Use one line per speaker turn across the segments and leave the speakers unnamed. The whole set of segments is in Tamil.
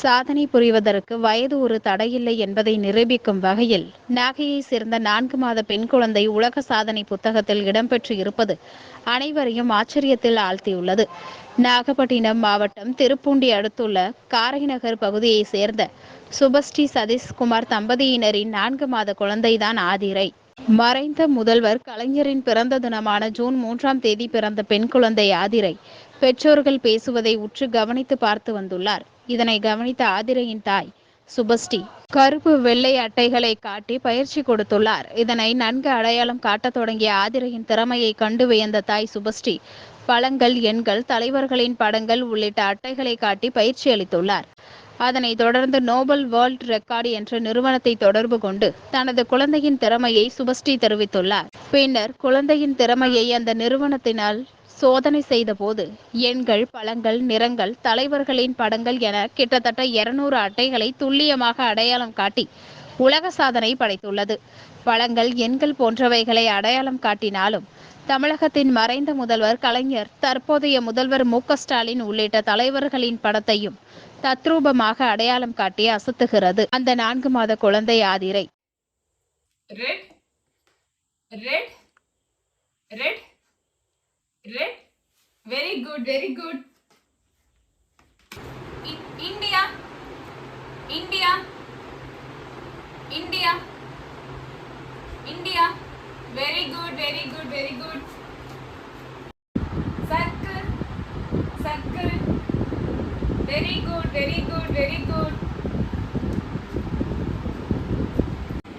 சாதனை புரிவதற்கு வயது ஒரு தடையில்லை என்பதை நிரூபிக்கும் வகையில் நாகையை சேர்ந்த நான்கு மாத பெண் குழந்தை உலக சாதனை புத்தகத்தில் இடம்பெற்று இருப்பது அனைவரையும் ஆச்சரியத்தில் ஆழ்த்தியுள்ளது. நாகப்பட்டினம் மாவட்டம் திருப்பூண்டி அடுத்துள்ள காரைநகர் பகுதியைச் சேர்ந்த சுபஸ்ரீ சதீஷ்குமார் தம்பதியினரின் நான்கு மாத குழந்தைதான் ஆதிரை. மறைந்த முதல்வர் கலைஞரின் பிறந்த தினமான ஜூன் மூன்றாம் தேதி பிறந்த பெண் குழந்தை ஆதிரை. பெற்றோர்கள் பேசுவதை உற்று கவனித்து பார்த்து வந்துள்ளார். இதனை கவனித்த ஆதிரையின் தாய் சுபஸ்ரீ கருப்பு வெள்ளை அட்டைகளை காட்டி பயிற்சி கொடுத்துள்ளார். இதனை நன்கு அடையாளம் காட்டத் தொடங்கிய ஆதிரையின் திறமையை கண்டு வியந்த தாய் சுபஸ்ரீ பழங்கள் எண்கள் தலைவர்களின் படங்கள் உள்ளிட்ட அட்டைகளை காட்டி பயிற்சி அளித்துள்ளார். அதனைத் தொடர்ந்து நோபல் வேர்ல்ட் ரெக்கார்டு என்ற நிறுவனத்தை தொடர்பு கொண்டு தனது குழந்தையின் திறமையை சுபஸ்ரீ தெரிவித்துள்ளார். பின்னர் குழந்தையின் திறமையை அந்த நிறுவனத்தினால் சோதனை செய்தபோது எண்கள் பழங்கள் நிறங்கள் தலைவர்களின் படங்கள் என கிட்டத்தட்ட இருநூறு அட்டைகளை துல்லியமாக அடையாளம் காட்டி உலக சாதனை படைத்துள்ளது. பழங்கள் எண்கள் போன்றவைகளை அடையாளம் காட்டினாலும் தமிழகத்தின் மறைந்த முதல்வர் கலைஞர் தற்போதைய முதல்வர் மு ஸ்டாலின் உள்ளிட்ட தலைவர்களின் படத்தையும் தத்ரூபமாக அடையாளம் காட்டி அசத்துகிறது அந்த நான்கு மாத குழந்தை Aadhirai
very good very good India India India India very good very good very good very good very good very good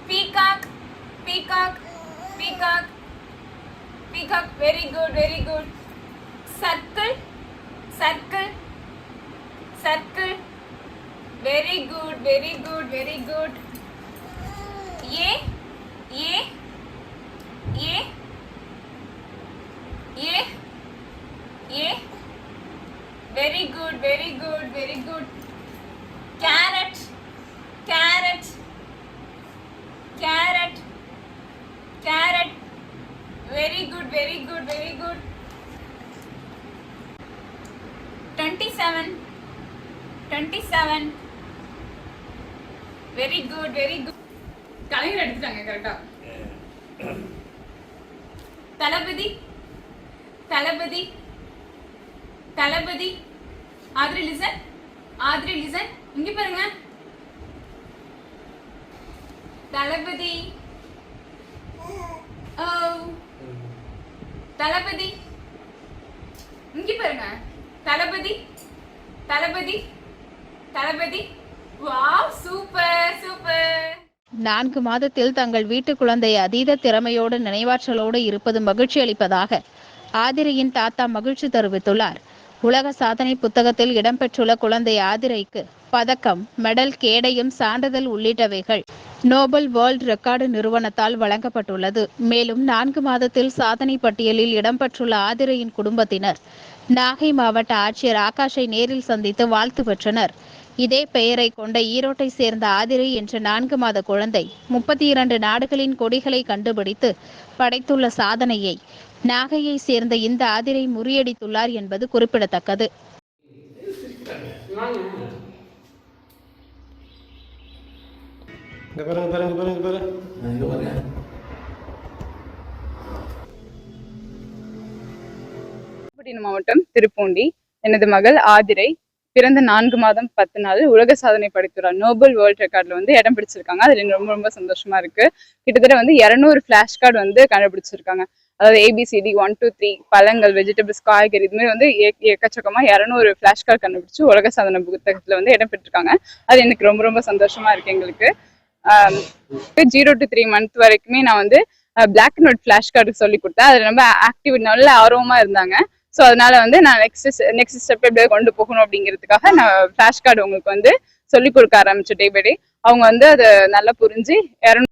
peacock peacock peacock peacock very good very good circle circle circle very good very good very good ये ये ये ये ये a a very good very good very good carrot carrot carrot carrot very good very good very good 27 27 very good very good கலைஞர் எடுத்துட்டாங்க கரெக்டா தளபதி தளபதி தளபதி ஆத்ரி லிசன் ஆத்ரி லிசன் இங்க பாருங்க. தளபதி. தளபதி. இங்க பாருங்க. Thalapathy Thalapathy Thalapathy. Wow super super.
நான்கு மாதத்தில் தங்கள் வீட்டு குழந்தை அதீத திறமையோடு நினைவாற்றலோடு இருப்பது மகிழ்ச்சி அளிப்பதாக ஆதிரியின் தாத்தா மகிழ்ச்சி தெரிவித்துள்ளார். உலக சாதனை புத்தகத்தில் இடம்பெற்றுள்ள குழந்தை ஆதிரைக்கு பதக்கம் மெடல் கேடயம் சான்றிதழ் உள்ளிட்டவைகள் நோபல் வேர்ல்ட் ரெக்கார்டு நிறுவனத்தால் வழங்கப்பட்டுள்ளது. மேலும் நான்கு மாதத்தில் சாதனை பட்டியலில் இடம்பெற்றுள்ள ஆதிரையின் குடும்பத்தினர் நாகை மாவட்ட ஆட்சியர் ஆகாஷை நேரில் சந்தித்து வாழ்த்து பெற்றனர். இதே பெயரை கொண்ட ஈரோட்டை சேர்ந்த ஆதிரை என்ற நான்கு மாத குழந்தை முப்பத்தி இரண்டு நாடுகளின் கொடிகளை கண்டுபிடித்து படைத்துள்ள சாதனையை நாகையை சேர்ந்த இந்த ஆதிரை முறியடித்துள்ளார் என்பது குறிப்பிடத்தக்கது.
மாவட்டம் திருப்பூண்டி. எனது மகள் ஆதிரை பிறந்த நான்கு மாதம் பத்து நாள் உலக சாதனை படைத்துள்ளார். நோபல் வேர்ல்ட் ரெக்கார்ட்ல வந்து இடம் பிடிச்சிருக்காங்க. அதுல எனக்கு ரொம்ப ரொம்ப சந்தோஷமா இருக்கு. கிட்டத்தட்ட வந்து இருநூறு ஃபிளாஷ் கார்டு வந்து கண்டுபிடிச்சிருக்காங்க. அதாவது ஏபிசிடி ஒன் டூ த்ரீ பழங்கள் வெஜிடபிள்ஸ் காய்கறி இது மாதிரி வந்து எக்கச்சக்கமாக இரநூறு ஃபிளாஷ் கார்டு கண்டுபிடிச்சு உலக சாதனை புத்தகத்தில் வந்து இடம் பெற்றிருக்காங்க அது எனக்கு ரொம்ப ரொம்ப சந்தோஷமா இருக்கு எங்களுக்கு. ஜீரோ டு த்ரீ மந்த் வரைக்குமே நான் வந்து பிளாக் நோட் ஃபிளாஷ் கார்டு சொல்லி கொடுத்தேன். அது ரொம்ப ஆக்டிவ் நல்ல ஆர்வமா இருந்தாங்க. ஸோ அதனால வந்து நான் நெக்ஸ்ட் நெக்ஸ்ட் ஸ்டெப் எப்படியா கொண்டு போகணும் அப்படிங்கிறதுக்காக நான் ஃபிளாஷ் கார்டு உங்களுக்கு வந்து சொல்லி கொடுக்க ஆரம்பிச்சு டே பை டே அவங்க வந்து அதை நல்லா புரிஞ்சு இரநூறு